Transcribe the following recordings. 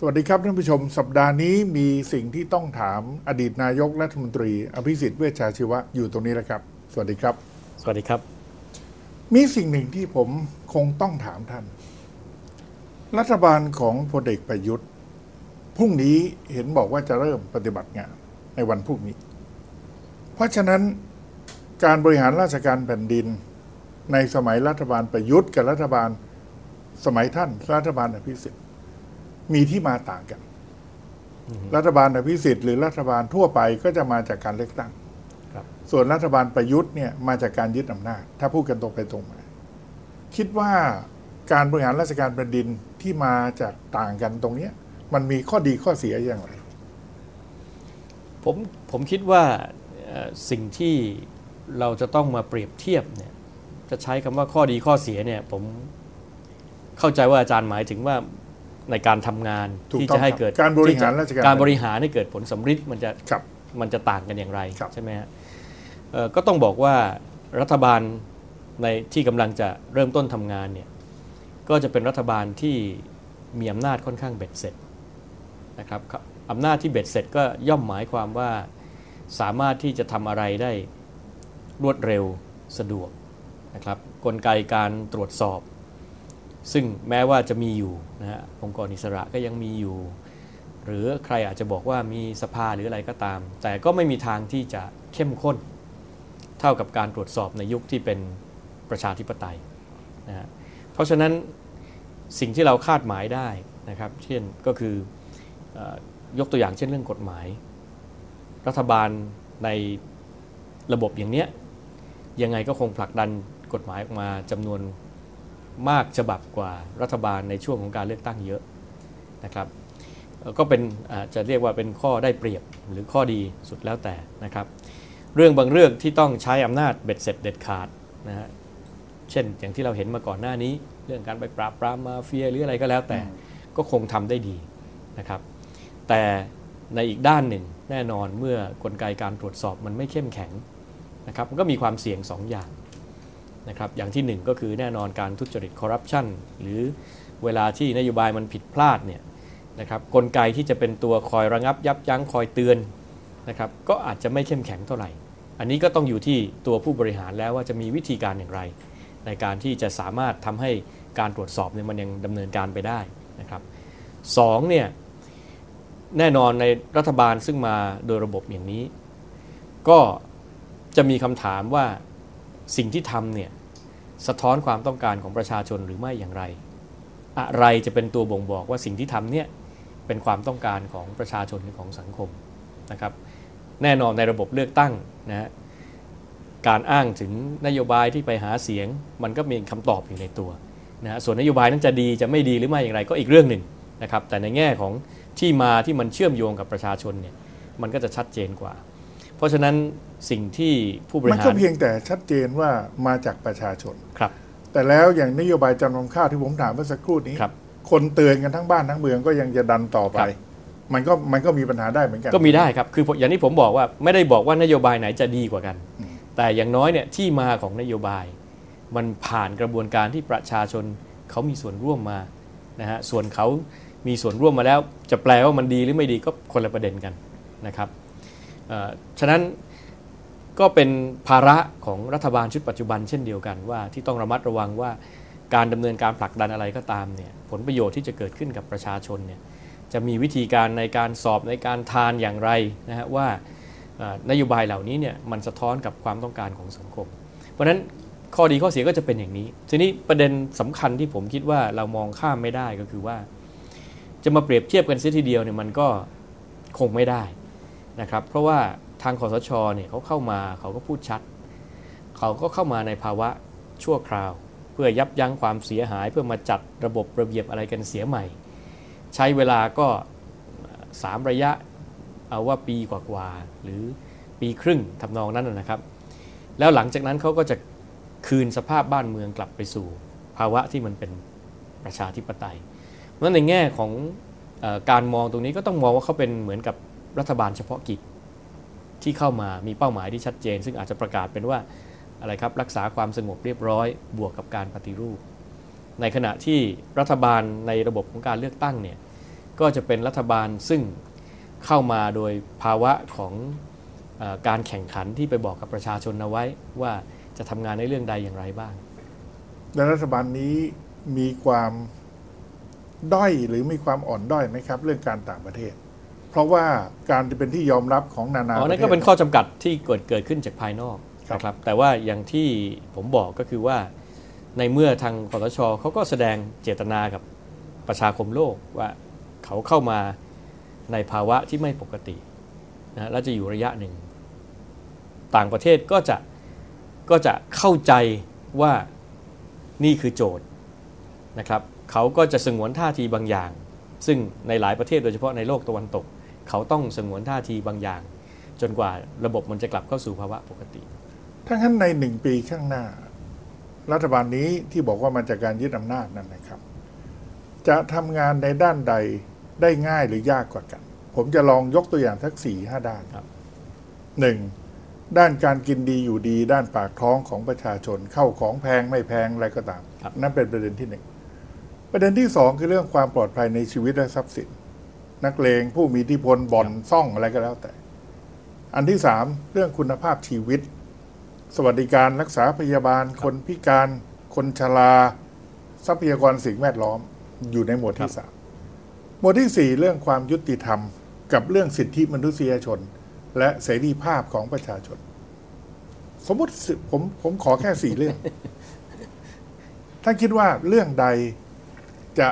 สวัสดีครับท่านผู้ชมสัปดาห์นี้มีสิ่งที่ต้องถามอดีตนายกรัฐมนตรี อภิสิทธิ์เวชชาชีวะอยู่ตรงนี้แล้วครับ สวัสดีครับ สวัสดีครับ มีสิ่งหนึ่งที่ผมคงต้องถามท่าน รัฐบาลของพลเอกประยุทธ์พรุ่งนี้เห็นบอกว่าจะเริ่มปฏิบัติงานในวันพรุ่งนี้ เพราะฉะนั้นการบริหารราชการแผ่นดิน ในสมัยรัฐบาลประยุทธ์กับรัฐบาลสมัยท่านรัฐบาลอภิสิทธิ์ มีที่มาต่างกัน รัฐบาลอภิสิทธิ์หรือรัฐบาลทั่วไปก็จะมาจากการเลือกตั้งครับส่วนรัฐบาลประยุทธ์เนี่ยมาจากการยึดอำนาจ ถ้าพูดกันตรงไปตรงมา คิดว่าการบริหารราชการแผ่นดินที่มาจากต่างกันตรงเนี้ยมันมีข้อดีข้อเสียอย่างไร ผมผมคิดว่าเอ่อสิ่งที่เราจะต้องมาเปรียบเทียบเนี่ยจะใช้คำว่าข้อดีข้อเสียเนี่ยผมเข้าใจว่าอาจารย์หมายถึงว่า ในการทำงานถูกที่ต้องจะให้ครับเกิดการบริหารที่จะราชการการบริหารให้เกิดผลสำฤทธิ์มันจะครับมันจะต่างกันอย่างไรครับใช่ไหมฮะเอ่อก็ต้องบอกว่ารัฐบาลในที่กำลังจะเริ่มต้นทำงานเนี่ยก็จะเป็นรัฐบาลที่มีอำนาจค่อนข้างเบ็ดเสร็จนะครับครับอำนาจที่เบ็ดเสร็จก็ย่อมหมายความว่าสามารถที่จะทำอะไรได้รวดเร็วสะดวกนะครับกลไกการตรวจสอบ ซึ่งแม้ว่าจะมีอยู่นะฮะองค์กรอิสระก็ยังมีอยู่ หรือใครอาจจะบอกว่ามีสภาหรืออะไรก็ตาม แต่ก็ไม่มีทางที่จะเข้มข้น เท่ากับการตรวจสอบในยุคที่เป็นประชาธิปไตยนะฮะเพราะฉะนั้นสิ่งที่เราคาดหมายได้นะครับ เช่นก็คือเออยกตัวอย่างเช่นเรื่องกฎหมาย รัฐบาลในระบบอย่างเนี้ยยังไงก็คงผลักดันกฎหมายออกมาจำนวน มากฉบับกว่ารัฐบาลในช่วงของการเลือกตั้งเยอะนะครับเอ่อก็เป็นอาจจะเรียกว่าเป็นข้อได้เปรียบหรือข้อดีสุดแล้วแต่นะครับ เรื่องบางเรื่องที่ต้องใช้อำนาจเบ็ดเสร็จเด็ดขาดนะฮะเช่นอย่างที่เราเห็นมาก่อนหน้านี้ เรื่องการไปปราบปรามมาเฟียหรืออะไรก็แล้วแต่ ก็คงทำได้ดีนะครับ แต่ในอีกด้านหนึ่งแน่นอนเมื่อกลไกการตรวจสอบมันไม่เข้มแข็งนะครับมันก็มีความเสี่ยงสองอย่าง นะครับอย่างที่หนึ่งก็คือแน่นอนการทุจริตคอร์รัปชันหรือเวลาที่นโยบายมันผิดพลาดเนี่ยนะครับกลไกที่จะเป็นตัวคอยระงับยับยั้งคอยเตือนนะครับก็อาจจะไม่เข้มแข็งเท่าไหร่ อันนี้ก็ต้องอยู่ที่ตัวผู้บริหารแล้วว่าจะมีวิธีการอย่างไร ในการที่จะสามารถทำให้การตรวจสอบเนี่ยมันยังดำเนินการไปได้นะครับสองเนี่ยแน่นอนในรัฐบาลซึ่งมาโดยระบบอย่างนี้ ก็จะมีคำถามว่าสิ่งที่ทำเนี่ย สะท้อนความต้องการของประชาชนหรือไม่อย่างไร อะไรจะเป็นตัวบ่งบอกว่าสิ่งที่ทำเนี่ยเป็นความต้องการของประชาชนหรือของสังคมนะครับ แน่นอนในระบบเลือกตั้งนะฮะการอ้างถึงนโยบายที่ไปหาเสียง มันก็มีคำตอบอยู่ในตัวนะฮะส่วนนโยบายนั้นจะดีจะไม่ดีหรือไม่อย่างไรก็อีกเรื่องหนึ่งนะครับ แต่ในแง่ของที่มาที่มันเชื่อมโยงกับประชาชนเนี่ยมันก็จะชัดเจนกว่า เพราะฉะนั้นสิ่งที่ผู้บริมันหาก็รเพียงแต่ชัดเจนว่ามาจากประชาชนครับ แต่แล้วอย่างนโยบายจำนำข้าวที่ผมถามเมื่อสักครู่นี้ครับคนเตือนกันทั้งบ้านทั้งเมืองก็ยังจะดันต่อไปครับมันก็มันก็มีปัญหาได้เหมือนกันก็มีได้ครับ คืออย่างที่ผมบอกว่าไม่ได้บอกว่านโยบายไหนจะดีกว่ากัน แต่อย่างน้อยเนี่ยที่มาของนโยบาย มันผ่านกระบวนการที่ประชาชนเขามีส่วนร่วมมานะฮะส่วนเขามีส่วนร่วมมาแล้ว จะแปลว่ามันดีหรือไม่ดีก็คนละประเด็นกันนะครับเอ่อ ฉะนั้นก็เป็นภาระของรัฐบาลชุดปัจจุบันเช่นเดียวกันว่าที่ต้องระมัดระวังว่าการดำเนินการผลักดันอะไรก็ตามเนี่ยผลประโยชน์ที่จะเกิดขึ้นกับประชาชนเนี่ยจะมีวิธีการในการสอบในการทานอย่างไรนะฮะว่านโยบายเหล่านี้เนี่ยมันสะท้อนกับความต้องการของสังคม เพราะฉะนั้นข้อดีข้อเสียก็จะเป็นอย่างนี้ ทีนี้ประเด็นสำคัญที่ผมคิดว่าเรามองข้ามไม่ได้ก็คือว่า จะมาเปรียบเทียบกันเสียทีเดียวเนี่ยมันก็คงไม่ได้ นะครับเพราะว่าทางคอสชเนี่ยเขาเข้ามาเขาก็พูดชัด เขาก็เข้ามาในภาวะชั่วคราว เพื่อยับยั้งความเสียหาย เพื่อมาจัดระบบระเบียบอะไรกันเสียใหม่ ใช้เวลาก็สามระยะเอาว่าปีกว่าๆหรือปีครึ่งทำนองนั้นนะครับ แล้วหลังจากนั้นเขาก็จะคืนสภาพบ้านเมืองกลับไปสู่ ภาวะที่มันเป็นประชาธิปไตยเพราะนั้นในแง่ของอการมองตรงนี้ก็ต้องมองว่าเขาเป็นเหมือนกับ รัฐบาลเฉพาะกิจที่เข้ามามีเป้าหมายที่ชัดเจน ซึ่งอาจจะประกาศเป็นว่าอะไรครับรักษาความสงบเรียบร้อย บวกกับการปฏิรูป ในขณะที่รัฐบาลในระบบของการเลือกตั้งเนี่ยก็จะเป็นรัฐบาลซึ่งเข้ามาโดยภาวะของออการแข่งขันที่ไปบอกกับประชาชนเอาไว้ว่าจะทำงานในเรื่องใดอย่างไรบ้างและรัฐบาลนี้มีความด้อยหรือมีความอ่อนด้อยไหมครับ เรื่องการต่างประเทศ เพราะว่าการที่เป็นที่ยอมรับของนานาอ๋อประนั่นเทก็ศเป็นข้อจำกัดที่เกิดเกิดขึ้นจากภายนอกครับนะครับ แต่ว่าอย่างที่ผมบอกก็คือว่า ในเมื่อทางคอสชเขาก็แสดงเจตนากับประชาคมโลกว่าเขาเข้ามาในภาวะที่ไม่ปกตินะแล้วจะอยู่ระยะหนึ่ง ต่างประเทศก็จะก็จะเข้าใจว่านี่คือโจทย์นะครับ เขาก็จะสงวนท่าทีบางอย่าง ซึ่งในหลายประเทศโดยเฉพาะในโลกตะวันตก เขาต้องสงวนท่าทีบางอย่าง จนกว่าระบบมันจะกลับเข้าสู่ภาวะปกติ ถ้างั้นในหนึ่งปีข้างหน้า รัฐบาลนี้ที่บอกว่ามาจากการยึดอำนาจนั้นนะครับ จะทำงานในด้านใดได้ง่ายหรือยากกว่ากัน ผมจะลองยกตัวอย่างสักสี่ห้าด้านครับหนึ่งด้านการกินดีอยู่ดี ด้านปากท้องของประชาชนเข้าของแพงไม่แพงอะไรก็ตามครับนั่นเป็นประเด็นที่หนึ่งประเด็นที่สองคือเรื่องความปลอดภัยในชีวิตและทรัพย์สิน นักเลงผู้มีอิทธิพลบ่อนซ่องอะไรก็แล้วแต่ อันที่สามเรื่องคุณภาพชีวิต สวัสดิการรักษาพยาบาล คนพิการ คนชราทรัพยากรสิ่งแวดล้อมอยู่ในหมวดที่สามหมวดที่สี่เรื่องความยุติธรรม กับเรื่องสิทธิมนุษยชน และเสรีภาพของประชาชน สมมติสิผมผมขอแค่สี่เรื่องท่านคิดว่าเรื่องใดจะ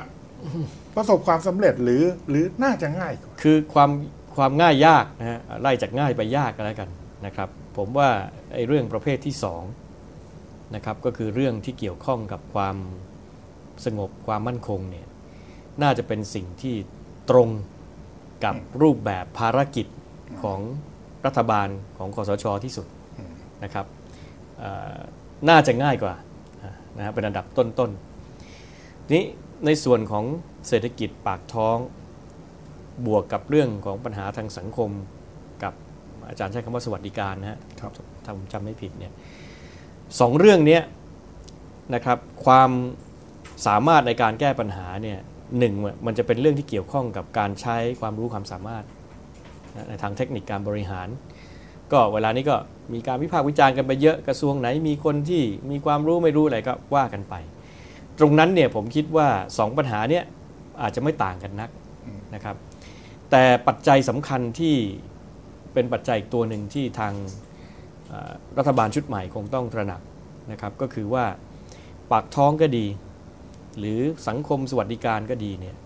ประสบความสำเร็จหรือหรือน่าจะง่ายกว่าคือความความง่ายยากนะฮะไล่จากง่ายไปยากกันแล้วกันนะครับ ผมว่าไอ้เรื่องประเภทที่สองนะครับก็คือเรื่องที่เกี่ยวข้องกับความสงบความมั่นคงเนี่ยน่าจะเป็นสิ่งที่ตรงกับรูปแบบภารกิจของรัฐบาลของคอสชที่สุดนะครับเอ่อน่าจะง่ายกว่านะฮะเป็นอันดับต้นๆนี้ในส่วนของ เศรษฐกิจปากท้อง บวกกับเรื่องของปัญหาทางสังคมกับอาจารย์ใช้คำว่าสวัสดิการนะฮะครับถ้าผมจำไม่ผิดเนี่ยสองเรื่องเนี้ยนะครับความสามารถในการแก้ปัญหาเนี่ยหนึ่งมันจะเป็นเรื่องที่เกี่ยวข้องกับการใช้ความรู้ความสามารถนะในทางเทคนิคการบริหาร ก็เวลานี้ก็มีการวิพากษ์วิจารณ์กันไปเยอะกระทรวงไหนมีคนที่มีความรู้ไม่รู้อะไรก็ว่ากันไป ตรงนั้นเนี่ยผมคิดว่าสองปัญหาเนี่ย อาจจะไม่ต่างกันนักนะครับ แต่ปัจจัยสำคัญที่เป็นปัจจัยอีกตัวหนึ่งที่ทางรัฐบาลชุดใหม่คงต้องตระหนักนะครับ ก็คือว่าปากท้องก็ดี หรือสังคมสวัสดิการก็ดีเนี่ย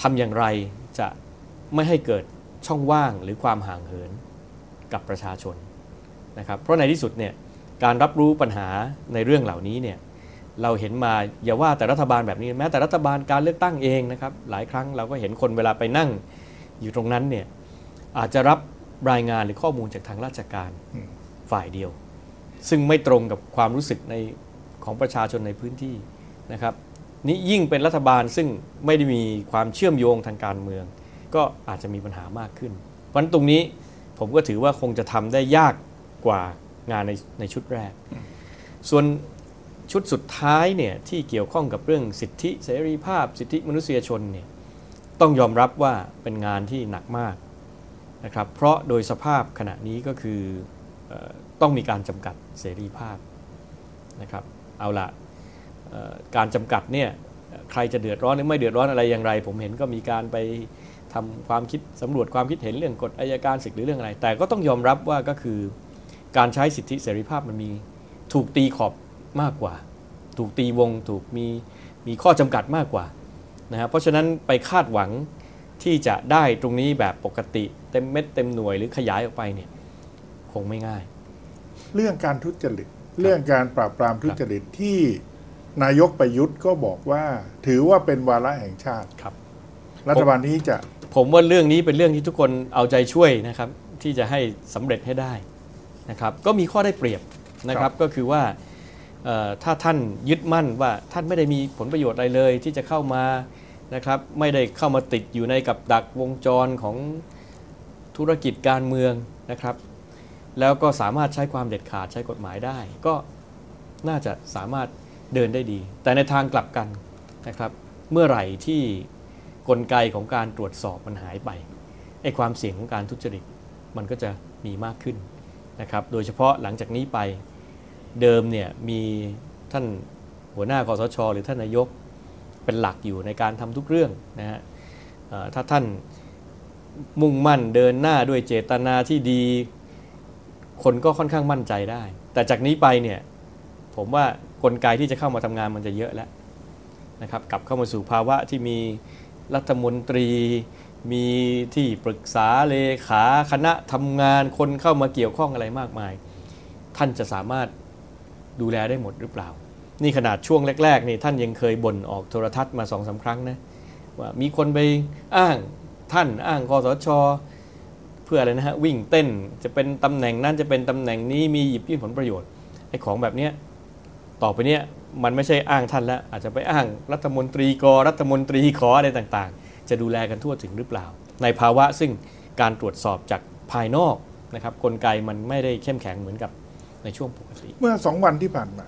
ทำอย่างไรจะไม่ให้เกิดช่องว่างหรือความห่างเหินกับประชาชนนะครับ เพราะในที่สุดเนี่ยการรับรู้ปัญหาในเรื่องเหล่านี้เนี่ย เราเห็นมาอย่าว่าแต่รัฐบาลแบบนี้แม้แต่รัฐบาลการเลือกตั้งเองนะครับ หลายครั้งเราก็เห็นคนเวลาไปนั่งอยู่ตรงนั้นเนี่ยอาจจะรับรายงานหรือข้อมูลจากทางราชการอืมฝ่ายเดียว ซึ่งไม่ตรงกับความรู้สึกในของประชาชนในพื้นที่นะครับนี่ยิ่งเป็นรัฐบาลซึ่งไม่ได้มีความเชื่อมโยงทางการเมือง ก็อาจจะมีปัญหามากขึ้น เพราะฉะนั้นตรงนี้ผมก็ถือว่าคงจะทำได้ยากกว่างานในในชุดแรก ส่วน ชุดสุดท้ายเนี่ยที่เกี่ยวข้องกับเรื่องสิทธิเสรีภาพ สิทธิมนุษยชนเนี่ยต้องยอมรับว่าเป็นงานที่หนักมากนะครับเพราะโดยสภาพขณะนี้ก็คืออต้องมีการจำกัดเสรีภาพนะครับเอาละการจำกัดเนี่ยใครจะเดือดร้อนหรือไม่เดือดร้อนอะไรอย่างไร ผมเห็นก็มีการไปทำความคิดสำรวจความคิดเห็นเรื่องกฎอายการศึกหรือเรื่องอะไร แต่ก็ต้องยอมรับว่าก็คือการใช้สิทธิเสรีภาพมันมีถูกตีขอบ มากกว่า ถูกตีวงถูกมีมีข้อจำกัดมากกว่านะฮะเพราะฉะนั้นไปคาดหวังที่จะได้ตรงนี้แบบปกติเต็มเม็ดเต็มหน่วยหรือขยายออกไปเนี่ยคงไม่ง่าย เรื่องการทุจริตเรื่องการปราบปรามทุจริตที่นายกประยุทธ์ก็บอกว่า ถือว่าเป็นวาระแห่งชาติครับ รัฐบาลนี้จะ ผมว่าเรื่องนี้เป็นเรื่องที่ทุกคนเอาใจช่วยนะครับ ที่จะให้สำเร็จให้ได้นะครับ ก็มีข้อได้เปรียบนะครับ ก็คือว่าเอ่อ ถ้าท่านยึดมั่นว่าท่านไม่ได้มีผลประโยชน์อะไรเลยที่จะเข้ามานะครับไม่ได้เข้ามาติดอยู่ในกับดักวงจรของธุรกิจการเมืองนะครับ แล้วก็สามารถใช้ความเด็ดขาดใช้กฎหมายได้ ก็น่าจะสามารถเดินได้ดี แต่ในทางกลับกันนะครับ เมื่อไหร่ที่กลไกของการตรวจสอบมันหายไปไอ้ความเสี่ยงของการทุจริตมันก็จะมีมากขึ้นนะครับ โดยเฉพาะหลังจากนี้ไป เดิมเนี่ยมีท่านหัวหน้าคอสช หรือท่านนายกเป็นหลักอยู่ในการทำทุกเรื่องนะฮะถ้าท่านมุ่งมั่นเดินหน้าด้วยเจตนาที่ดี คนก็ค่อนข้างมั่นใจได้ แต่จากนี้ไปเนี่ยผมว่ากลไกที่จะเข้ามาทำงานมันจะเยอะแล้วนะครับกลับเข้ามาสู่ภาวะที่มีรัฐมนตรี มีที่ปรึกษาเลขาคณะทำงานคนเข้ามาเกี่ยวข้องอะไรมากมาย ท่านจะสามารถ ดูแลได้หมดหรือเปล่า นี่ขนาดช่วงแรก ๆ นี่ท่านยังเคยบ่นออกโทรทัศน์มาสองสาครั้งนะว่ามีคนไปอ้างท่านอ้างคอสชเพื่ออะไรนะฮะวิ่งเต้นจะเป็นตำแหน่งนั้นจะเป็นตำแหน่งนี้มีหยิบยื่นผลประโยชน์ไอ้ของแบบเนี้ยต่อไปเนี้ยมันไม่ใช่อ้างท่านแล้ว อาจจะไปอ้างรัฐมนตรีกรัฐมนตรีขออะไรต่างๆ จะดูแลกันทั่วถึงหรือเปล่า ในภาวะซึ่งการตรวจสอบจากภายนอกนะครับกลไกมันไม่ได้เข้มแข็งเหมือนกับ ในช่วงปกติ เมื่อสองวันที่ผ่านมา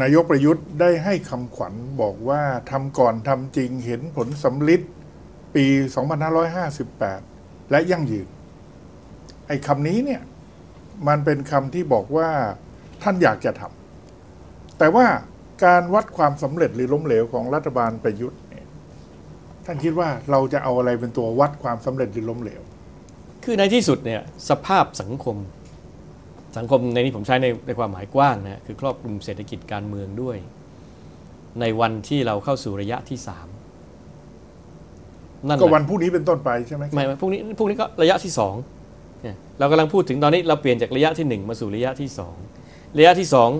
นายกประยุทธ์ได้ให้คำขวัญบอกว่าทำก่อนทำจริงเห็นผลสำลิดปี 2558 และยั่งยืน ไอ้คำนี้เนี่ย มันเป็นคำที่บอกว่าท่านอยากจะทำแต่ว่าการวัดความสำเร็จหรือล้มเหลวของรัฐบาลประยุทธ์เนี่ยท่านคิดว่าเราจะเอาอะไรเป็นตัววัดความสำเร็จหรือล้มเหลว คือในที่สุดเนี่ยสภาพสังคม สังคมในนี้ผมใช้ในในความหมายกว้างนะคือครอบคลุมเศรษฐกิจการเมืองด้วย ในวันที่เราเข้าสู่ระยะที่สามนั่นแหก็ละวันพรุ่งนี้เป็นต้นไปใช่ไหมครับไม่ไม่พรุ่งนี้พรุ่งนี้ก็ระยะที่สองเนี่ยเรากำลังพูดถึงตอนนี้เราเปลี่ยนจากระยะที่หนึ่งมาสู่ระยะที่สองระยะที่สอง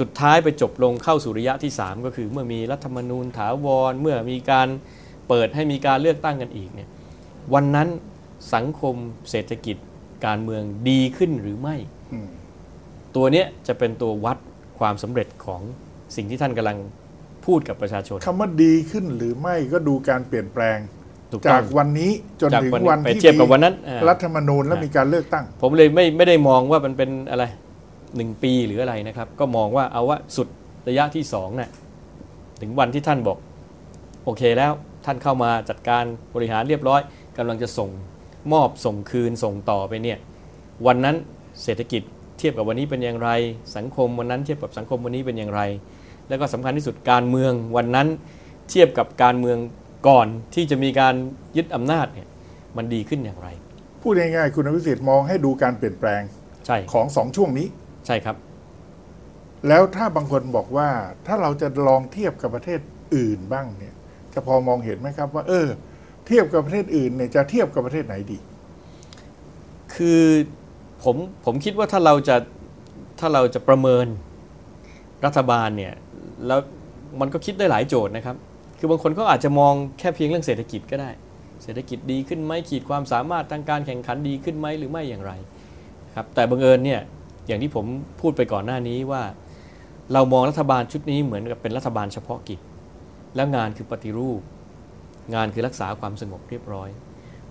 สุดท้ายไปจบลงเข้าสู่ระยะที่สามก็คือเมื่อมีรัฐธรรมนูญถาวร เมื่อมีการเปิดให้มีการเลือกตั้งกันอีกเนี่ยวันนั้นสังคมเศรษฐกิจการเมืองดีขึ้นหรือไม่อืม ตัวเนี้ยจะเป็นตัววัดความสำเร็จของสิ่งที่ท่านกำลังพูดกับประชาชน คำว่าดีขึ้นหรือไม่ก็ดูการเปลี่ยนแปลง ถูกต้จาอกงวันนี้จนจากถึงวันนี้วันไปที่เทียบกับวันนั้นอ่ารัฐธรรมนูญและมีการเลือกตั้ง ผมเลยไม่ไม่ได้มองว่ามันเป็นอะไรหนึ่งปีหรืออะไรนะครับ ก็มองว่าเอาว่าสุดระยะที่สองน่ะถึงวันที่ท่านบอก โอเคแล้วท่านเข้ามาจัดการบริหารเรียบร้อยกำลังจะส่งมอบส่งคืนส่งต่อไปเนี่ย วันนั้น เศรษฐกิจเทียบกับวันนี้เป็นอย่างไร สังคมวันนั้นเทียบกับสังคมวันนี้เป็นอย่างไร แล้วก็สำคัญที่สุดการเมืองวันนั้นเทียบกับการเมืองก่อนที่จะมีการยึดอำนาจเนี่ยมันดีขึ้นอย่างไร พูดง่ายๆคุณอภิสิทธิ์มองให้ดูการเปลี่ยนแปลงใช่ของสองช่วงนี้ใช่ครับ แล้วถ้าบางคนบอกว่าถ้าเราจะลองเทียบกับประเทศอื่นบ้างเนี่ยจะพอมองเห็นไหมครับว่า เออ เทียบกับประเทศอื่นเนี่ยจะเทียบกับประเทศไหนดี คือ ผมผมคิดว่าถ้าเราจะถ้าเราจะประเมินรัฐบาลเนี่ยแล้วมันก็คิดได้หลายโจทย์นะครับ คือบางคนก็อาจจะมองแค่เพียงเรื่องเศรษฐกิจก็ได้ เศรษฐกิจดีขึ้นไหมขีดความสามารถทางการแข่งขันดีขึ้นไหมหรือไม่อย่างไรครับแต่บังเอิญเนี่ยอย่างที่ผมพูดไปก่อนหน้านี้ว่า เรามองรัฐบาลชุดนี้เหมือนกับเป็นรัฐบาลเฉพาะกิจ แล้วงานคือปฏิรูป งานคือรักษาความสงบเรียบร้อย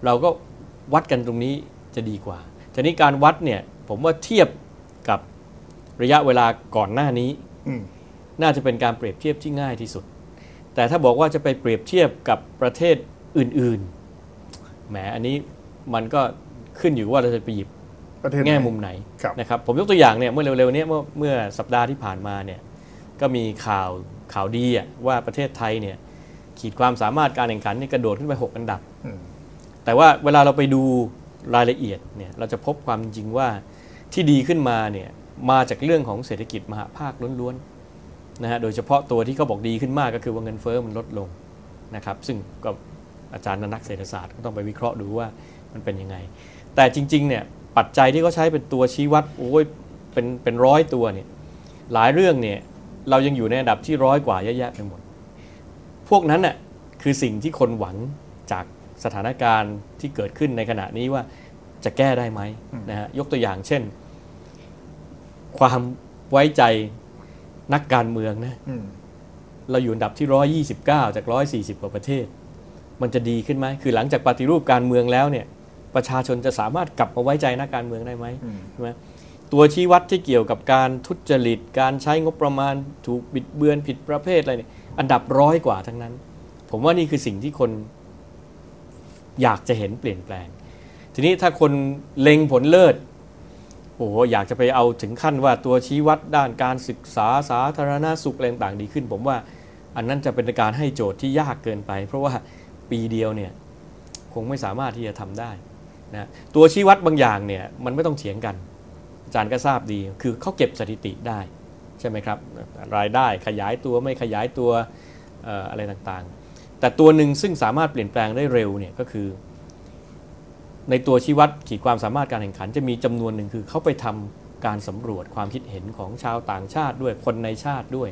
เราก็วัดกันตรงนี้จะดีกว่า ทีนี้การวัดเนี่ยผมว่าเทียบกับระยะเวลาก่อนหน้านี้อืมน่าจะเป็นการเปรียบเทียบที่ง่ายที่สุด แต่ถ้าบอกว่าจะไปเปรียบเทียบกับประเทศอื่นๆ แหมอันนี้มันก็ขึ้นอยู่ว่าเราจะไปหยิบประเทศไหนแง่มุมไหนครับนะครับ ผมยกตัวอย่างเนี่ยเมื่อเร็วๆเนี้เมื่อเมื่อสัปดาห์ที่ผ่านมาเนี่ยก็มีข่าวข่าวดีอะว่าประเทศไทยเนี่ยขีดความสามารถการแข่งขันนี่กระโดดขึ้นไปหกอันดับอืมแต่ว่าเวลาเราไปดู รายละเอียดเนี่ยเราจะพบความจริงว่าที่ดีขึ้นมาเนี่ยมาจากเรื่องของเศรษฐกิจมหาภาคล้วนๆนะฮะโดยเฉพาะตัวที่เขาบอกดีขึ้นมากก็คือว่าเงินเฟ้อมันลดลงนะครับ ซึ่งก็อาจารย์นักเศรษฐศาสตร์ก็ต้องไปวิเคราะห์ดูว่ามันเป็นยังไง แต่จริงๆเนี่ยปัจจัยที่เขาใช้เป็นตัวชี้วัดโอ้ยเป็นเป็นร้อยตัวเนี่ยหลายเรื่องเนี่ยเรายังอยู่ในอันดับที่ร้อยกว่าเยอะแยะไปหมด พวกนั้นน่ะคือสิ่งที่คนหวังจาก สถานการณ์ที่เกิดขึ้นในขณะนี้ว่าจะแก้ได้ไหมนะฮะยกตัวอย่างเช่น ความไว้ใจนักการเมืองนะอืมเราอยู่อันดับที่ 129 จาก 140 กว่าประเทศ มันจะดีขึ้นไหม คือหลังจากปฏิรูปการเมืองแล้วเนี่ย ประชาชนจะสามารถกลับมาไว้ใจนักการเมืองได้ไหมอืมใช่ไหมตัวชี้วัดที่เกี่ยวกับการทุจริต การใช้งบประมาณถูกบิดเบือนผิดประเภทอะไรเนี่ย อันดับร้อยกว่าทั้งนั้นผผมว่านี่คือสิ่งที่คน อยากจะเห็นเปลี่ยนแปลง ทีนี้ถ้าคนเล็งผลเลิศโอ้โหอยากจะไปเอาถึงขั้นว่าตัวชี้วัดด้านการศึกษาสาธารณสุขอะไรต่างดีขึ้น ผมว่าอันนั้นจะเป็นการให้โจทย์ที่ยากเกินไป เพราะว่าปีเดียวเนี่ยคงไม่สามารถที่จะทำได้นะตัวชี้วัดบางอย่างเนี่ยมันไม่ต้องเถียงกัน อาจารย์ก็ทราบดีคือเขาเก็บสถิติได้ใช่ไหมครับรายได้ขยายตัวไม่ขยายตัวเอ่ออะไรต่างๆ แต่ตัวหนึ่งซึ่งสามารถเปลี่ยนแปลงได้เร็วเนี่ยก็คือ ในตัวชี้วัดขีดความสามารถการแข่งขันจะมีจำนวนหนึ่งคือเขาไปทำการสำรวจความคิดเห็นของชาวต่างชาติด้วยคนในชาติด้วย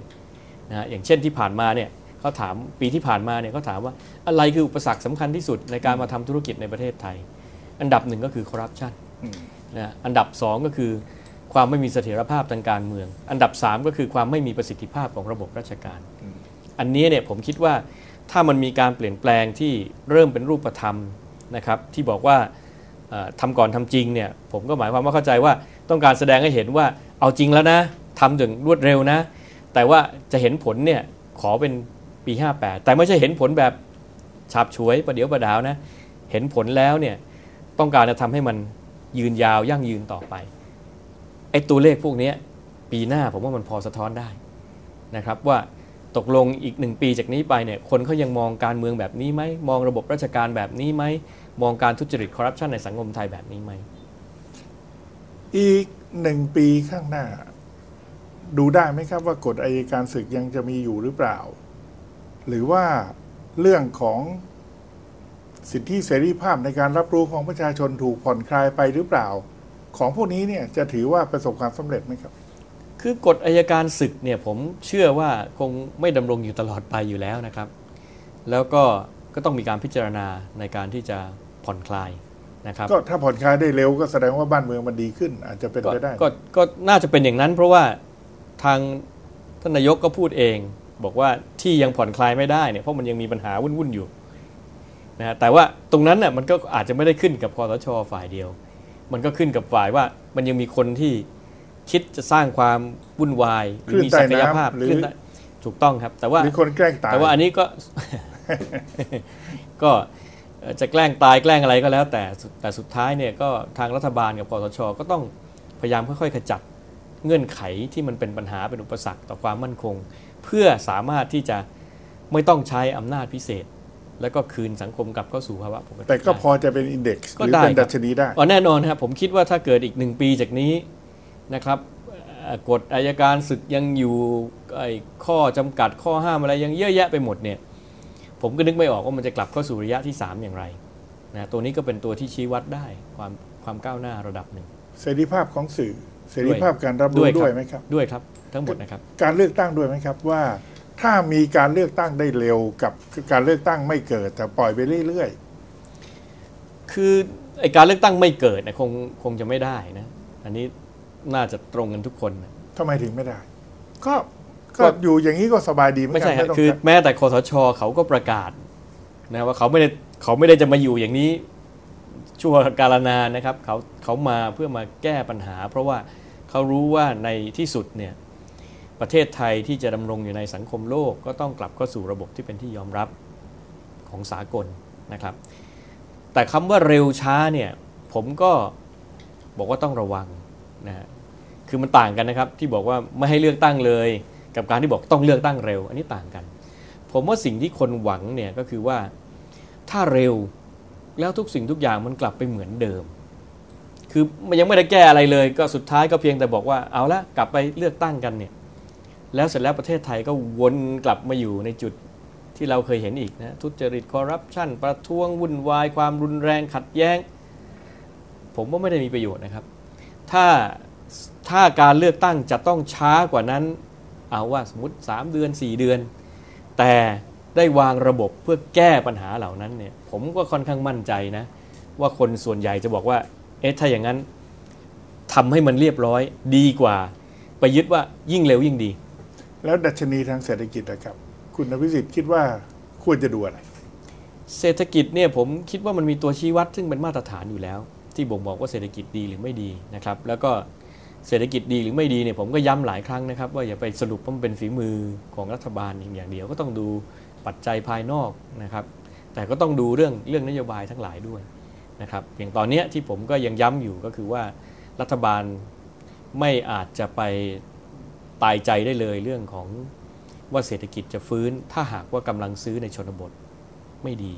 นะฮะอย่างเช่นที่ผ่านมาเนี่ยเขาถามปีที่ผ่านมาเนี่ยเขาถามว่าอะไรคืออุปสรรคสำคัญที่สุดในการมาทำธุรกิจในประเทศไทย อันดับหนึ่งก็คือคอร์รัปชันอืมนะอันดับ2ก็คือความไม่มีเสถียรภาพทางการเมือง อันดับ 3 ก็คือความไม่มีประสิทธิภาพของระบบราชการ อันนี้เนี่ยผมคิดว่า ถ้ามันมีการเปลี่ยนแปลงที่เริ่มเป็นรูปธรรมนะครับที่บอกว่าเอ่อทำก่อนทำจริงเนี่ยผมก็หมายความว่าเข้าใจว่าต้องการแสดงให้เห็นว่าเอาจริงแล้วนะทำอย่างรวดเร็วนะ แต่ว่าจะเห็นผลเนี่ยขอเป็นปี 58 แต่ไม่ใช่เห็นผลแบบฉาบฉวยประเดี๋ยวประดาวนะเห็นผลแล้วเนี่ยต้องการจะทำให้มันยืนยาวยั่งยืนต่อไปไอ้ตัวเลขพวกนี้ปีหน้าผมว่ามันพอสะท้อนได้นะครับว่า ตกลงอีกหนึ่งปีจากนี้ไปเนี่ยคนเขายังมองการเมืองแบบนี้ไหมมองระบบราชการแบบนี้ไหมมองการทุจริตคอร์รัปชันในสังคมไทยแบบนี้ไหมอีกหนึ่งปีข้างหน้า ดูได้ไหมครับว่ากฎอายการศึกยังจะมีอยู่หรือเปล่า หรือว่าเรื่องของสิทธิเสรีภาพในการรับรู้ของประชาชนถูกผ่อนคลายไปหรือเปล่า ของพวกนี้เนี่ยจะถือว่าประสบความสำเร็จไหมครับ คือกฎอายการศึกเนี่ยผมเชื่อว่าคงไม่ดำรงอยู่ตลอดไปอยู่แล้วนะครับ แล้วก็ก็ต้องมีการพิจารณาในการที่จะผ่อนคลายนะครับก็ถ้าผ่อนคลายได้เร็วก็แสดงว่าบ้านเมืองมันดีขึ้น อาจจะเป็นก็ไปได้ก็ก็น่าจะเป็นอย่างนั้น เพราะว่าทางท่านนายกก็พูดเอง บอกว่าที่ยังผ่อนคลายไม่ได้เนี่ยเพราะมันยังมีปัญหาวุ่นๆอยู่นะฮะแต่ว่าตรงนั้นน่ะมันก็อาจจะไม่ได้ขึ้นกับคอสชฝ่ายเดียว มันก็ขึ้นกับฝ่ายว่ามันยังมีคนที่ คิดจะสร้างความวุ่นวายหรือมีศักยภาพคลื่นใต้น้ำหรือขึ้นได้ถูกต้องครับ แต่ว่าหรือคนแกล้งตายแต่ว่าอันนี้ก็ก็เอ่อจะแกล้งตายแกล้งอะไรก็แล้ว แต่สุดแต่สุดท้ายเนี่ยก็ทางรัฐบาลกับคอสชก็ต้องพยายามค่อยๆขจัดเงื่อนไขที่มันเป็นปัญหาเป็นอุปสรรคต่อความมั่นคง เพื่อสามารถที่จะไม่ต้องใช้อำนาจพิเศษ แล้วก็คืนสังคมกลับเข้าสู่ภาวะปกติแต่ก็ได้พอจะเป็นอินเด็กซ์หก็รือได้เป็นครับดัชนีได้อ๋อแน่นอนครับผมคิดว่าถ้าเกิดอีกหนึ่งปีจากนี้ นะครับเอ่อกฎอายการศึกยังอยู่ไอ้ข้อจำกัดข้อห้ามอะไรยังเยอะแยะไปหมดเนี่ยผมก็นึกไม่ออกว่ามันจะกลับเข้าสู่ระยะที่ 3 อย่างไรนะตัวนี้ก็เป็นตัวที่ชี้วัดได้ความความก้าวหน้าระดับหนึ่ง เสรีภาพของสื่อเสรีภาพการรับรู้ด้วยครับด้วยไหมครับด้วยครับทั้งหมดนะครับ การเลือกตั้งด้วยไหมครับว่าถ้ามีการเลือกตั้งได้เร็วกับการเลือกตั้งไม่เกิด แต่ปล่อยไปเรื่อยคือไอการเลือกตั้งไม่เกิดนะคงคงจะไม่ได้นะ อันนี้ น่าจะตรงกันทุกคนนะๆทำไมถึงไม่ได้ ก็ก็ก็ อยู่อย่างนี้ก็สบายดีเหมือนไม่กัใช่นฮะไม่ต้องคือการแม้แต่คอสชเขาก็ประกาศนะว่าเขาไม่ได้เขาไม่ได้จะมาอยู่อย่างนี้ชั่วกาลนานนะครับเขาเขามาเพื่อมาแก้ปัญหา เพราะว่าเขารู้ว่าในที่สุดเนี่ยประเทศไทยที่จะดำรงอยู่ในสังคมโลก ก็ต้องกลับเข้าสู่ระบบที่เป็นที่ยอมรับของสากลนะครับ แต่คำว่าเร็วช้าเนี่ยผมก็บอกว่าต้องระวังนะฮะ คือมันต่างกันนะครับ ที่บอกว่าไม่ให้เลือกตั้งเลย กับการที่บอกต้องเลือกตั้งเร็ว อันนี้ต่างกัน ผมว่าสิ่งที่คนหวังเนี่ยก็คือว่าถ้าเร็วแล้วทุกสิ่งทุกอย่างมันกลับไปเหมือนเดิม คือมันยังไม่ได้แก้อะไรเลย ก็สุดท้ายก็เพียงแต่บอกว่าเอาละกลับไปเลือกตั้งกันเนี่ยแล้วเสร็จแล้วประเทศไทยก็วนกลับมาอยู่ในจุดที่เราเคยเห็นอีกนะทุจริตคอร์รัปชันประท้วงวุ่นวายความรุนแรงขัดแย้ง ผมว่าไม่ได้มีประโยชน์นะครับ ถ้า ถ้าการเลือกตั้งจะต้องช้ากว่านั้น เอาว่าสมมติ 3 เดือน 4 เดือน แต่ได้วางระบบเพื่อแก้ปัญหาเหล่านั้นเนี่ยผมก็ค่อนข้างมั่นใจนะ ว่าคนส่วนใหญ่จะบอกว่า เอ๊ะถ้าอย่างนั้นทำให้มันเรียบร้อยดีกว่า ไปยึดว่ายิ่งเร็วยิ่งดี แล้วดัชนีทางเศรษฐกิจนะครับ คุณอภิสิทธิ์คิดว่าควรจะดูอะไร เศรษฐกิจเนี่ยผมคิดว่ามันมีตัวชี้วัดซึ่งเป็นมาตรฐานอยู่แล้ว ที่บ่งบอกว่าเศรษฐกิจดีหรือไม่ดีนะครับ แล้วก็ เศรษฐกิจดีหรือไม่ดีเนี่ยผมก็ย้ำหลายครั้งนะครับ ว่าอย่าไปสรุปว่ามันเป็นฝีมือของรัฐบาลอย่างเดียวก็ต้องดูปัจจัยภายนอกนะครับ แต่ก็ต้องดูเรื่องเรื่องนโยบายทั้งหลายด้วยนะครับอย่างตอนนี้ที่ผมก็ยังย้ำอยู่ก็คือว่ารัฐบาลไม่อาจจะไปตายใจได้เลยเรื่องของว่าเศรษฐกิจจะฟื้น ถ้าหากว่ากำลังซื้อในชนบทไม่ดี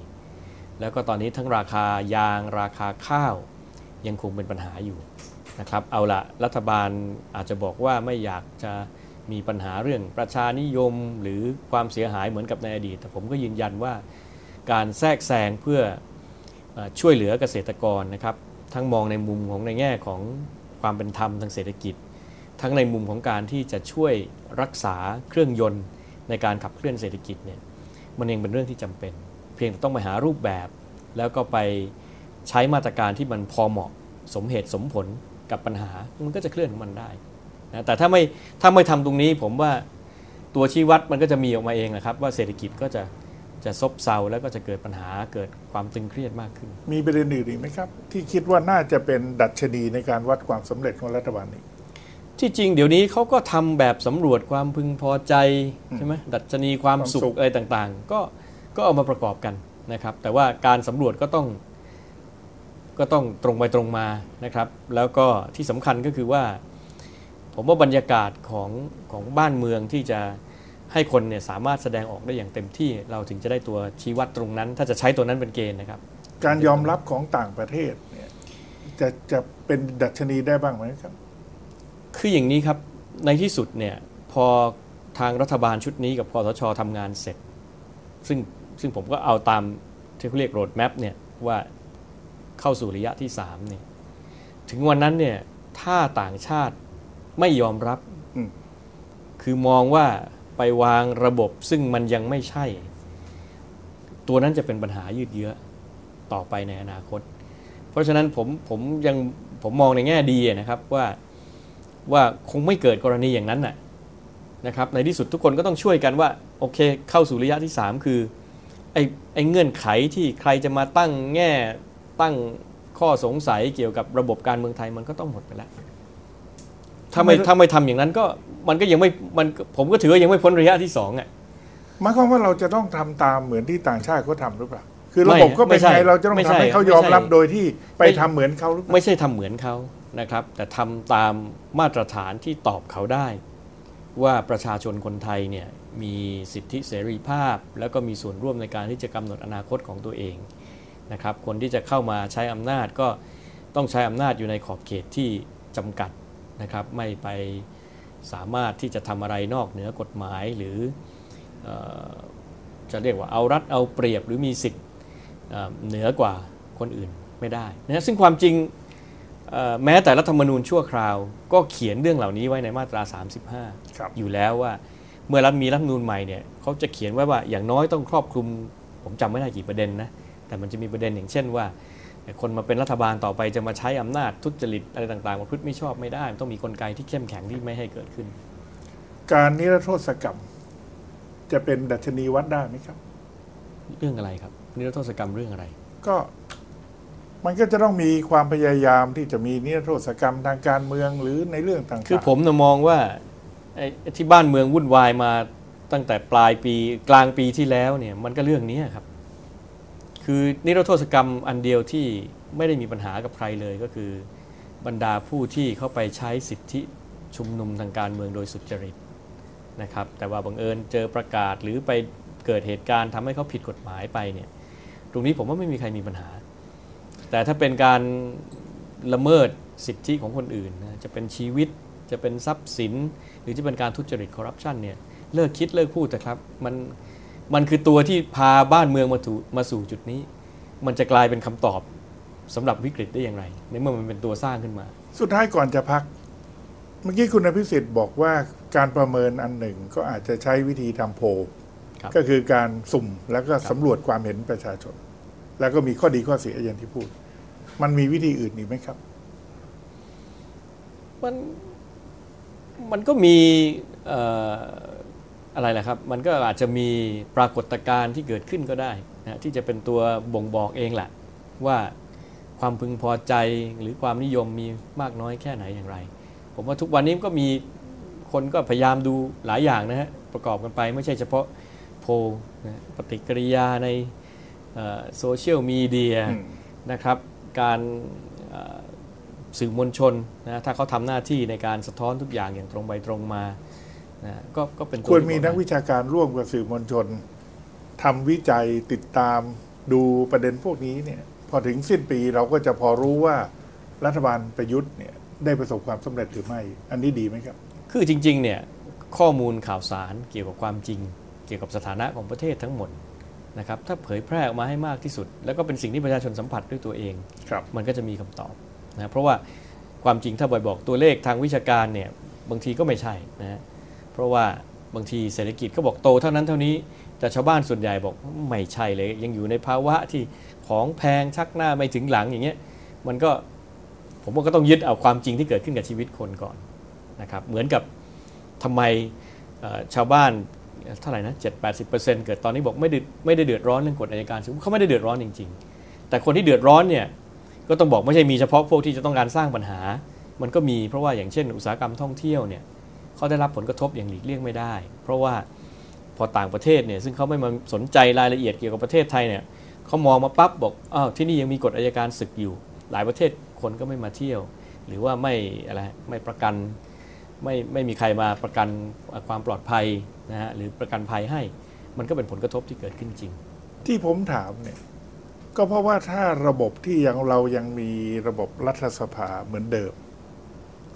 แล้วก็ตอนนี้ทั้งราคายางราคาข้าวยังคงเป็นปัญหาอยู่ นะครับเอาละรัฐบาลอาจจะบอกว่าไม่อยากจะมีปัญหาเรื่องประชานิยมหรือความเสียหายเหมือนกับในอดีต แต่ผมก็ยืนยันว่าการแทรกแซงเพื่ออช่วยเหลือเกษตรกรนะครับทั้งมองในมุมของในแง่ของความเป็นธรรมทางเศรษฐกิจ ทั้งในมุมของการที่จะช่วยรักษาเครื่องยนต์ในการขับเคลื่อนเศรษฐกิจเนี่ยมันเองเป็นเรื่องที่จำเป็น เพียงแต่ต้องไปหารูปแบบ แล้วก็ไปใช้มาตรการที่มันพอเหมาะสมเหตุสมผล กับปัญหามันก็จะเคลื่อนของมันได้นะแต่ถ้าไม่ถ้าไม่ทำตรงนี้ผมว่าตัวชี้วัดมันก็จะมีออกมาเองนะครับ ว่าเศรษฐกิจก็จะจะซบเซาแล้วก็จะเกิดปัญหาเกิดความตึงเครียดมากขึ้น มีประเด็นอื่นอีกไหมครับ ที่คิดว่าน่าจะเป็นดัชนีในการวัดความสำเร็จของรัฐบาลนี้ ที่จริงเดี๋ยวนี้เขาก็ทำแบบสำรวจความพึงพอใจใช่ไหมดัชนีความสุความสุขขอะไรต่างๆ ก็ก็เอามาประกอบกันนะครับ แต่ว่าการสำรวจก็ต้อง ก็ต้องตรงไปตรงมานะครับ แล้วก็ที่สำคัญก็คือว่า ผมว่าบรรยากาศของของบ้านเมืองที่จะให้คนเนี่ยสามารถแสดงออกได้อย่างเต็มที่ เราถึงจะได้ตัวชี้วัดตรงนั้น ถ้าจะใช้ตัวนั้นเป็นเกณฑ์นะครับ การยอมรับของต่างประเทศเนี่ยจะจะเป็นดัชนีได้บ้างไหมครับ คืออย่างนี้ครับในที่สุดเนี่ยพอทางรัฐบาลชุดนี้กับคอสชทำงานเสร็จ ซึ่งซึ่งผมก็เอาตามที่เขาเรียกโรดแมพเนี่ยว่า เข้าสู่ระยะที่3เนี่ยถึงวันนั้นเนี่ยถ้าต่างชาติไม่ยอมรับอืมคือมองว่าไปวางระบบซึ่งมันยังไม่ใช่ ตัวนั้นจะเป็นปัญหายืดเยื้อต่อไปในอนาคต เพราะฉะนั้นผมผมยังผมมองในแง่ดีนะครับว่าว่าคงไม่เกิดกรณีอย่างนั้นน่ะนะครับในที่สุดทุกคนก็ต้องช่วยกันว่าโอเค เข้าสู่ระยะที่ 3 คือไอ้ไอ้เงื่อนไขที่ใครจะมาตั้งแง่ ตั้งข้อสงสัยเกี่ยวกับระบบการเมืองไทยมันก็ต้องหมดไปแล้ว ถ้าไม่ทำไมถ้าไม่ทำอย่างนั้นก็มันก็ยังไม่มันผมก็ถือว่ายังไม่พ้นระยะที่สองอะหมายความว่าเราจะต้องทำตามเหมือนที่ต่างชาติเขาทำหรือเปล่าคือไม่ระบบก็เป็นไม่ใช่ไงเราจะต้องไม่ใช่ทำให้เขายอมรับไม่ใช่โดยที่ไปไม่ทำเหมือนเขาหรือเปล่าไม่ใช่ทำเหมือนเขานะครับ แต่ทำตามมาตรฐานที่ตอบเขาได้ ว่าประชาชนคนไทยเนี่ยมีสิทธิเสรีภาพ แล้วก็มีส่วนร่วมในการที่จะกำหนดอนาคตของตัวเอง นะครับคนที่จะเข้ามาใช้อำนาจก็ต้องใช้อำนาจอยู่ในขอบเขตที่จำกัดนะครับไม่ไปสามารถที่จะทำอะไรนอกเหนือกฎหมายหรือเออจะเรียกว่าเอารัดเอาเปรียบหรือมีสิทธิ์เอ่อเหนือกว่าคนอื่นไม่ได้นะซึ่งความจริงเอ่อแม้แต่รัฐธรรมนูญชั่วคราว ก็เขียนเรื่องเหล่านี้ไว้ในมาตรา 35ครับอยู่แล้วว่าเมื่อรัฐมีรัฐธรรมนูญใหม่เนี่ยเขาจะเขียนไว้ว่าอย่างน้อยต้องครอบคลุม ผมจำไม่ได้กี่ประเด็นนะ แต่มันจะมีประเด็นอย่างเช่นว่า คนมาเป็นรัฐบาลต่อไปจะมาใช้อำนาจทุจริตอะไรต่างๆประพฤติไม่ชอบไม่ได้มันต้องมีกลไกที่เข้มแข็งที่ไม่ให้เกิดขึ้น การนิรโทษกรรม จะเป็นดัชนีวัดได้ไหมครับ เรื่องอะไรครับ นิรโทษกรรมเรื่องอะไร ก็มันก็จะต้องมีความพยายามที่จะมีนิรโทษกรรมทางการเมืองหรือในเรื่องต่างๆ คือผมนะมองว่าไอ้ที่บ้านเมืองวุ่นวายมาตั้งแต่ปลายปีกลางปีที่แล้วเนี่ย มันก็เรื่องนี้ครับ คือนิรโทษกรรมอันเดียวที่ไม่ได้มีปัญหากับใครเลยก็คือบรรดาผู้ที่เข้าไปใช้สิทธิชุมนุมทางการเมืองโดยสุจริตนะครับ แต่ว่าบังเอิญเจอประกาศหรือไปเกิดเหตุการณ์ทำให้เขาผิดกฎหมายไปเนี่ย ตรงนี้ผมว่าไม่มีใครมีปัญหา แต่ถ้าเป็นการละเมิดสิทธิของคนอื่นนะจะเป็นชีวิตจะเป็นทรัพย์สิน หรือจะเป็นการทุจริตคอร์รัปชันเนี่ยเลิกคิดเลิกพูดแต่ครับมัน มันคือตัวที่พาบ้านเมืองมาถูมาสู่จุดนี้ มันจะกลายเป็นคำตอบสำหรับวิกฤตได้อย่างไรในเมื่อมันเป็นตัวสร้างขึ้นมา สุดท้ายก่อนจะพัก เมื่อกี้คุณอภิสิทธิ์บอกว่าการประเมินอันหนึ่งก็อาจจะใช้วิธีทำโพลครับก็คือการสุ่มแล้วก็สำรวจความเห็นประชาชน แล้วก็มีข้อดีข้อเสียอย่างที่พูด มันมีวิธีอื่นอีกไหมครับ มันมันก็มีเอ่ออะไรแหละครับ มันก็อาจจะมีปรากฏการณ์ที่เกิดขึ้นก็ได้นะที่จะเป็นตัวบ่งบอกเองแหละว่าความพึงพอใจหรือความนิยมมีมากน้อยแค่ไหนอย่างไร ผมว่าทุกวันนี้ก็มีคนก็พยายามดูหลายอย่างนะฮะประกอบกันไปไม่ใช่เฉพาะโพลนะปฏิกิริยาในโซเชียลมีเดียอืมนะครับ การเอ่อสื่อมวลชนนะถ้าเขาทำหน้าที่ในการสะท้อนทุกอย่างอย่างตรงไปตรงมา นะก็ก็เป็นตัควรที่มีบอกนักได้วิชาการร่วมกับสื่อมวลชนทำวิจัยติดตามดูประเด็นพวกนี้เนี่ย พอถึงสิ้นปีเราก็จะพอรู้ว่ารัฐบาลประยุทธ์เนี่ยได้ประสบความสำเร็จหรือไม่ อันนี้ดีไหมครับ คือจริงๆเนี่ยข้อมูลข่าวสารเกี่ยวกับความจริง เกี่ยวกับสถานะของประเทศทั้งหมดนะครับถ้าเผยแพร่ออกมาให้มากที่สุด แล้วก็เป็นสิ่งที่ประชาชนสัมผัสด้วยตัวเองครับมันก็จะมีคำตอบนะเพราะว่าความจริงถ้าบอยบอกตัวเลขทางวิชาการเนี่ยบางทีก็ไม่ใช่นะฮะ เพราะว่าบางทีเศรษฐกิจก็บอกโตเท่านั้นเท่านี้ แต่ชาวบ้านส่วนใหญ่บอกไม่ใช่เลย ยังอยู่ในภาวะที่ของแพงชักหน้าไม่ถึงหลังอย่างเงี้ยมันก็ผมว่าก็ต้องยึดเอาความจริงที่เกิดขึ้นกับชีวิตคนก่อนนะครับเหมือนกับทำไมชาวบ้านเท่าไหร่นะ7 80เกิดตอนนี้บอกไม่ได้ไม่ได้เดือดร้อนเรื่องกฎอัยการสูงเขาไม่ได้เดือดร้อนจริง ๆ แต่คนที่เดือดร้อนเนี่ยก็ต้องบอกไม่ใช่มีเฉพาะพวกที่จะต้องการสร้างปัญหา มันก็มีเพราะว่าอย่างเช่น อุตสาหกรรมท่องเที่ยวเนี่ย เขาได้รับผลกระทบอย่างหลีกเลี่ยงไม่ได้ เพราะว่าพอต่างประเทศเนี่ยซึ่งเขาไม่มาสนใจรายละเอียดเกี่ยวกับประเทศไทยเนี่ยเขามองมาปั๊บบอกอ้าวที่นี่ยังมีกฎอัยการศึกอยู่ หลายประเทศคนก็ไม่มาเที่ยว หรือว่าไม่อะไรไม่ประกันไม่ไม่มีใครมาประกันความปลอดภัยนะฮะหรือประกันภัยให้ มันก็เป็นผลกระทบที่เกิดขึ้นจริง ที่ผมถามเนี่ยก็เพราะว่าถ้าระบบที่ยังเรายังมีระบบรัฐสภาเหมือนเดิม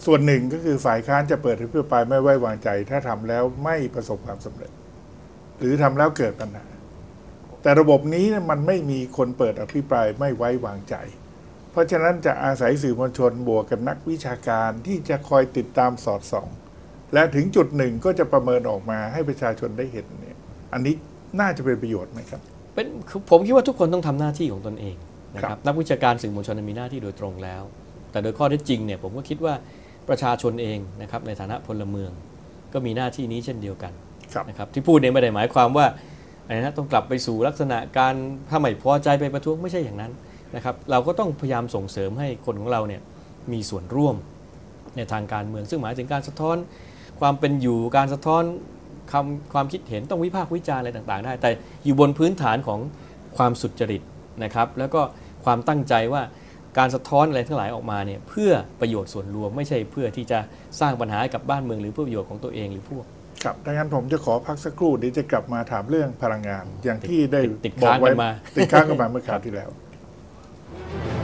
ส่วนหนึ่งก็คือฝ่ายค้านจะเปิดอภิปรายไม่ไว้วางใจ ถ้าทำแล้วไม่ประสบความสำเร็จ หรือทำแล้วเกิดปัญหา แต่ระบบนี้เนี่ยมันไม่มีคนเปิดอภิปรายไม่ไว้วางใจ เพราะฉะนั้นจะอาศัยสื่อมวลชนบวกกับนักวิชาการที่จะคอยติดตามสอดส่อง และถึงจุดหนึ่งก็จะประเมินออกมาให้ประชาชนได้เห็นเนี่ยอันนี้น่าจะเป็นประโยชน์ไหมครับเป็นคือผมคิดว่าทุกคนต้องทำหน้าที่ของตนเองนะคครัรับบนักวิชาการสื่อมวลชนมีหน้าที่โดยตรงแล้ว แต่โดยข้อเท็จจริงเนี่ยผมก็คิดว่า ประชาชนเองนะครับในฐานะพลเมือง ก็มีหน้าที่นี้เช่นเดียวกันครับนะครับที่พูดเนี่ยไม่ได้หมายความว่าอะไรนะต้องกลับไปสู่ลักษณะการถ้าไม่พอใจไปประท้วงไม่ใช่อย่างนั้นนะครับเราก็ต้องพยายามส่งเสริมให้คนของเราเนี่ยมีส่วนร่วมในทางการเมือง ซึ่งหมายถึงการสะท้อนความเป็นอยู่การสะท้อนคำความคิดเห็นต้องวิพากษ์วิจารณ์อะไรต่างๆ ได้ แต่อยู่บนพื้นฐานของความสุจริตนะครับแล้วก็ความตั้งใจว่า การสะท้อนอะไรทั้งหลายออกมาเนี่ยเพื่อประโยชน์ส่วนรวมไม่ใช่เพื่อที่จะสร้างปัญหาให้กับบ้านเมืองหรือเพื่อประโยชน์ของตัวเองหรือพวก ครับดังนั้นผมจะขอพักสักครู่เดี๋ยวจะกลับมาถามเรื่องพลังงาน อย่างที่ได้ติดบอกค้างไว้กันมาติดค้างกันมาเมื่อคราวที่แล้วค